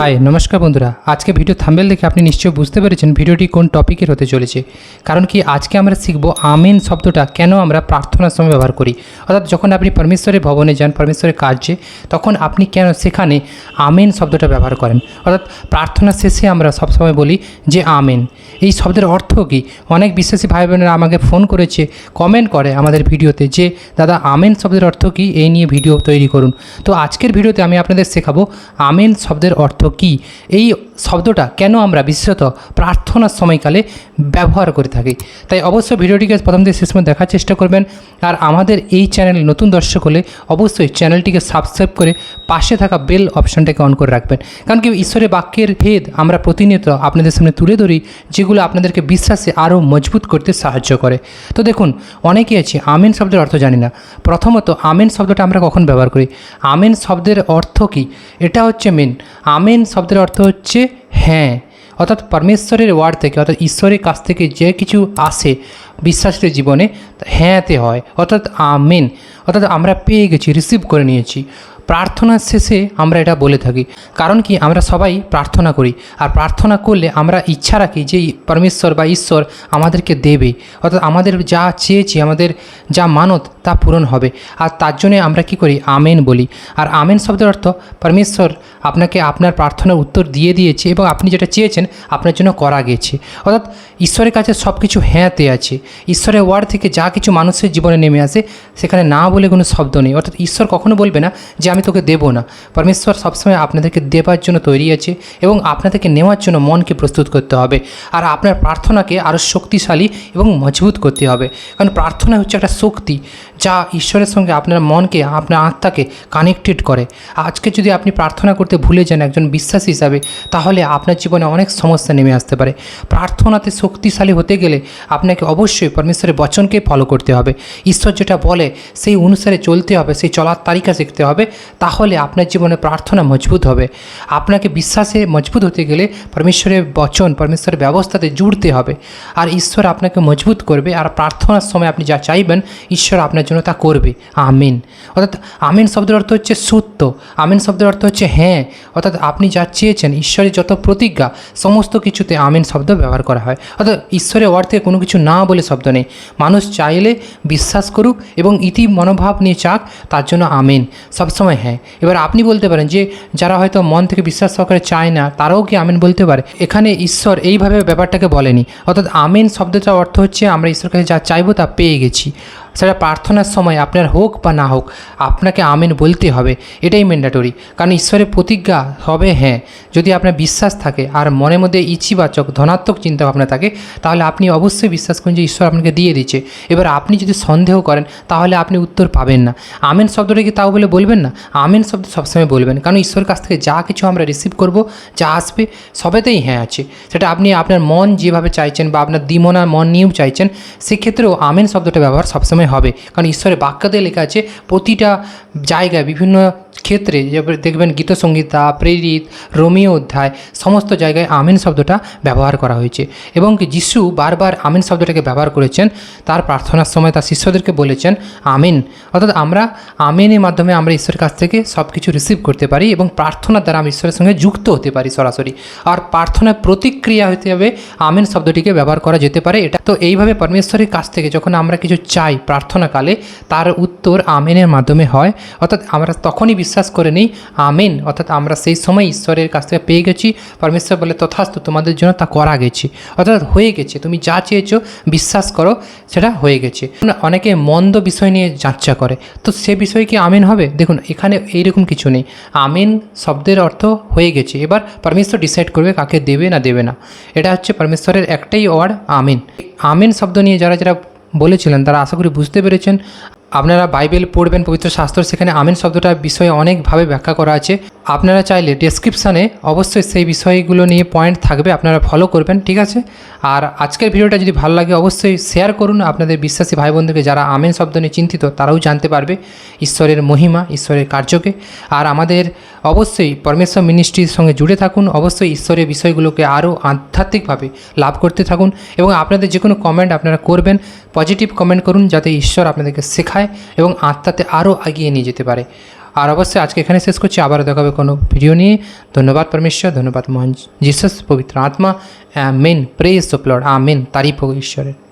High, নমস্কার বন্ধুরা। আজকে ভিডিও থাম্বেল দেখে আপনি নিশ্চয়ই বুঝতে পেরেছেন ভিডিওটি কোন টপিকের হতে চলেছে। কারণ কি, আজকে আমরা শিখব আমিন শব্দটা কেন আমরা প্রার্থনার সময় ব্যবহার করি। অর্থাৎ যখন আপনি পরমেশ্বরের ভবনে যান, পরমেশ্বরের কার্যে, তখন আপনি কেন সেখানে আমিন শব্দটা ব্যবহার করেন? অর্থাৎ প্রার্থনার শেষে আমরা সবসময় বলি যে আমিন। এই শব্দের অর্থ কি? অনেক বিশ্বাসী ভাই বোনেরা আমাকে ফোন করেছে কমেন্ট করে আমাদের ভিডিওতে যে, দাদা, আমেন শব্দের অর্থ কি? এই নিয়ে ভিডিও তৈরি করুন। তো আজকের ভিডিওতে আমি আপনাদের শেখাবো আমেন শব্দের অর্থ কি? এই শব্দটা কেন আমরা বিশেষত প্রার্থনার সময়কালে ব্যবহার করে থাকি? তাই অবশ্যই ভিডিওটিকে প্রথম থেকে শেষ পর্যন্ত দেখার চেষ্টা করবেন। আর আমাদের এই চ্যানেল নতুন দর্শক হলে অবশ্যই চ্যানেলটিকে সাবস্ক্রাইব করে পাশে থাকা বেল অপশনটাকে অন করে রাখবেন। কারণ কি ঈশ্বরের বাক্যের ভেদ আমরা প্রতিনিয়ত আপনাদের সামনে তুলে ধরি, যেগুলো আপনাদেরকে বিশ্বাসে আরও মজবুত করতে সাহায্য করে। তো দেখুন অনেকেই আছে আমিন শব্দের অর্থ জানি না। প্রথমত, আমেন শব্দটা আমরা কখন ব্যবহার করি? আমেন শব্দের অর্থ কি? এটা হচ্ছে মেন আমেন শব্দের অর্থ হচ্ছে হ্যাঁ। অর্থাৎ পরমেশ্বরের ওয়ার্ড থেকে, অর্থাৎ ঈশ্বরের কাছ থেকে যে কিছু আসে বিশ্বাসের জীবনে হ্যাঁতে হয়। অর্থাৎ আমেন। অর্থাৎ আমরা পেয়ে গেছি, রিসিভ করে নিয়েছি। প্রার্থনার শেষে আমরা এটা বলে থাকি। কারণ কি? আমরা সবাই প্রার্থনা করি। আর প্রার্থনা করলে আমরা ইচ্ছা রাখি যে পরমেশ্বর বা ঈশ্বর আমাদেরকে দেবে। অর্থাৎ আমাদের যা চেয়েছি, আমাদের যা মানত তা পূরণ হবে। আর তার জন্যে আমরা কি করি? আমেন বলি। আর আমেন শব্দের অর্থ পরমেশ্বর আপনাকে আপনার প্রার্থনার উত্তর দিয়ে দিয়েছে এবং আপনি যেটা চেয়েছেন আপনার জন্য করা গেছে। অর্থাৎ ঈশ্বরের কাছে সব কিছু হ্যাঁতে আছে। ঈশ্বরের ওয়ার্ড থেকে যা কিছু মানুষের জীবনে নেমে আসে, সেখানে না বলে কোনো শব্দ নেই। অর্থাৎ ঈশ্বর কখনো বলবে না যে আমি তোকে দেবো না। পরমেশ্বর সবসময় আপনাদেরকে দেবার জন্য তৈরি আছে এবং আপনাদেরকে নেওয়ার জন্য মনকে প্রস্তুত করতে হবে। আর আপনার প্রার্থনাকে আরও শক্তিশালী এবং মজবুত করতে হবে। কারণ প্রার্থনা হচ্ছে একটা শক্তি। যা ঈশ্বরের সঙ্গে আপনার মনকে, আপনার আত্মাকে কানেক্টেড করে। আজকে যদি আপনি প্রার্থনা করতে ভুলে যান একজন বিশ্বাস হিসাবে, তাহলে আপনার জীবনে অনেক সমস্যা নেমে আসতে পারে। প্রার্থনাতে শক্তিশালী হতে গেলে আপনাকে অবশ্যই পরমেশ্বরের বচনকে ফলো করতে হবে। ঈশ্বর যেটা বলে, সেই অনুসারে চলতে হবে, সেই চলার তালিকা শিখতে হবে, তাহলে আপনার জীবনে প্রার্থনা মজবুত হবে। আপনাকে বিশ্বাসে মজবুত হতে গেলে পরমেশ্বরের বচন, পরমেশ্বরের ব্যবস্থাতে জুড়তে হবে। আর ঈশ্বর আপনাকে মজবুত করবে, আর প্রার্থনার সময় আপনি যা চাইবেন, ঈশ্বর আপনার জন্য তা করবে। আমিন। অর্থাৎ আমিন শব্দের অর্থ হচ্ছে সত্য। আমিন শব্দের অর্থ হচ্ছে হ্যাঁ। অর্থাৎ আপনি যা চেয়েছেন, ঈশ্বরের যত প্রতিজ্ঞা, সমস্ত কিছুতে আমিন শব্দ ব্যবহার করা হয়। অর্থাৎ ঈশ্বরের অর্থে কোনো কিছু না বলে শব্দ নেই। মানুষ চাইলে বিশ্বাস করুক এবং ইতি মনোভাব নিয়ে চাক, তার জন্য আমিন। সবসময় হ্যাঁ। এবার আপনি বলতে পারেন যে, যারা হয়তো মন থেকে বিশ্বাস সহকারে চায় না, তারাও কি আমিন বলতে পারে? এখানে ঈশ্বর এইভাবে ব্যাপারটাকে বলেনি। অর্থাৎ আমিন শব্দটার অর্থ হচ্ছে, আমরা ঈশ্বরের কাছে যা চাইব তা পেয়ে গেছি। সেটা প্রার্থনার সময় আপনার হোক বা না হোক, আপনাকে আমিন বলতে হবে, এটাই ম্যান্ডাটরি কারণ ঈশ্বরের প্রতিজ্ঞা হবে হ্যাঁ যদি আপনার বিশ্বাস থাকে আর মনের মধ্যে ইচিবাচক ধনাত্মক চিন্তাভাবনা থাকে, তাহলে আপনি অবশ্যই বিশ্বাস করুন যে ঈশ্বর আপনাকে দিয়ে দিচ্ছে এবার আপনি যদি সন্দেহ করেন, তাহলে আপনি উত্তর পাবেন না। আমেন শব্দটা কি তাও বলে বলবেন না? আমেন শব্দ সবসময় বলবেন, কারণ ঈশ্বরের কাছ থেকে যা কিছু আমরা রিসিভ করব, যা আসবে, সবেতেই হ্যাঁ আছে। সেটা আপনি আপনার মন যেভাবে চাইছেন বা আপনার দিমনা মন নিয়েও চাইছেন, সেক্ষেত্রেও আমেন শব্দটা ব্যবহার সবসময় হবে। কারণ ঈশ্বরের বাক্যতে লেখা আছে প্রতিটা জায়গায় বিভিন্ন ক্ষেত্রে দেখবেন গীতসংগীতা প্রেরিত, রোমিও অধ্যায়, সমস্ত জায়গায় আমিন শব্দটা ব্যবহার করা হয়েছে। এবং যিশু বারবার আমিন শব্দটাকে ব্যবহার করেছেন, তার প্রার্থনার সময় তার শিষ্যদেরকে বলেছেন, আমিন। অর্থাৎ আমরা আমিনের মাধ্যমে আমরা ঈশ্বরের কাছ থেকে সব কিছু রিসিভ করতে পারি এবং প্রার্থনার দ্বারা আমি ঈশ্বরের সঙ্গে যুক্ত হতে পারি সরাসরি। আর প্রার্থনার প্রতিক্রিয়া হতে হবে আমিন শব্দটিকে ব্যবহার করা যেতে পারে। এটা তো এইভাবে পরমেশ্বরের কাছ থেকে যখন আমরা কিছু চাই প্রার্থনাকালে, তার উত্তর আমিনের মাধ্যমে হয়। অর্থাৎ আমরা তখনই বিশ্বাস করে নিই। আমিন। অর্থাৎ আমরা সেই সময় ঈশ্বরের কাছ থেকে পেয়ে গেছি। পরমেশ্বর বলে, তথাস্তু তোমাদের জন্য তা করা গেছে। অর্থাৎ হয়ে গেছে। তুমি যা চেয়েছো, বিশ্বাস করো, সেটা হয়ে গেছে। অনেকে মন্দ বিষয় নিয়ে যাচ্ছা করে। তো সে বিষয় কি আমিন হবে? দেখুন, এখানে এইরকম কিছু নেই। আমিন শব্দের অর্থ হয়ে গেছে। এবার পরমেশ্বর ডিসাইড করবে কাকে দেবে না দেবে না। এটা হচ্ছে পরমেশ্বরের একটাই ওয়ার্ড আমিন। আমিন শব্দ নিয়ে যারা যারা বলেছিলেন, তারা আশা করি বুঝতে পেরেছেন। আপনারা বাইবেল পড়বেন পবিত্র শাস্ত্র, সেখানে আমিন শব্দটার বিষয়ে অনেকভাবে ব্যাখ্যা করা আছে। আপনারা চাইলে ডেসক্রিপশানে অবশ্যই সেই বিষয়গুলো নিয়ে পয়েন্ট থাকবে, আপনারা ফলো করবেন, ঠিক আছে? আর আজকের ভিডিওটা যদি ভালো লাগে, অবশ্যই শেয়ার করুন আপনাদের বিশ্বাসী ভাই বোনদেরকে যারা আমিন শব্দ নিয়ে চিন্তিত, তারাও জানতে পারবে ঈশ্বরের মহিমা, ঈশ্বরের কার্যকে। আর আমাদের অবশ্যই পরমেশ্বর মিনিস্ট্রির সঙ্গে জুড়ে থাকুন, অবশ্যই ঈশ্বরের বিষয়গুলোকে আরও আধ্যাত্মিকভাবে লাভ করতে থাকুন। এবং আপনাদের যে কোনো কমেন্ট আপনারা করবেন পজিটিভ কমেন্ট করুন, যাতে ঈশ্বর আপনাদেরকে শেখায়। এবং আত্মাতে আরও এগিয়ে নিয়ে যেতে পারে। আর অবশ্যই আজকে এখানে শেষ করছি। আবারও দেখাবে কোনো ভিডিও নিয়ে। ধন্যবাদ পরমেশ্বর, ধন্যবাদ মহান জিসাস পবিত্র আত্মা। মেন প্রেস অফ লর্ড। মেন তারিফ ঈশ্বরের।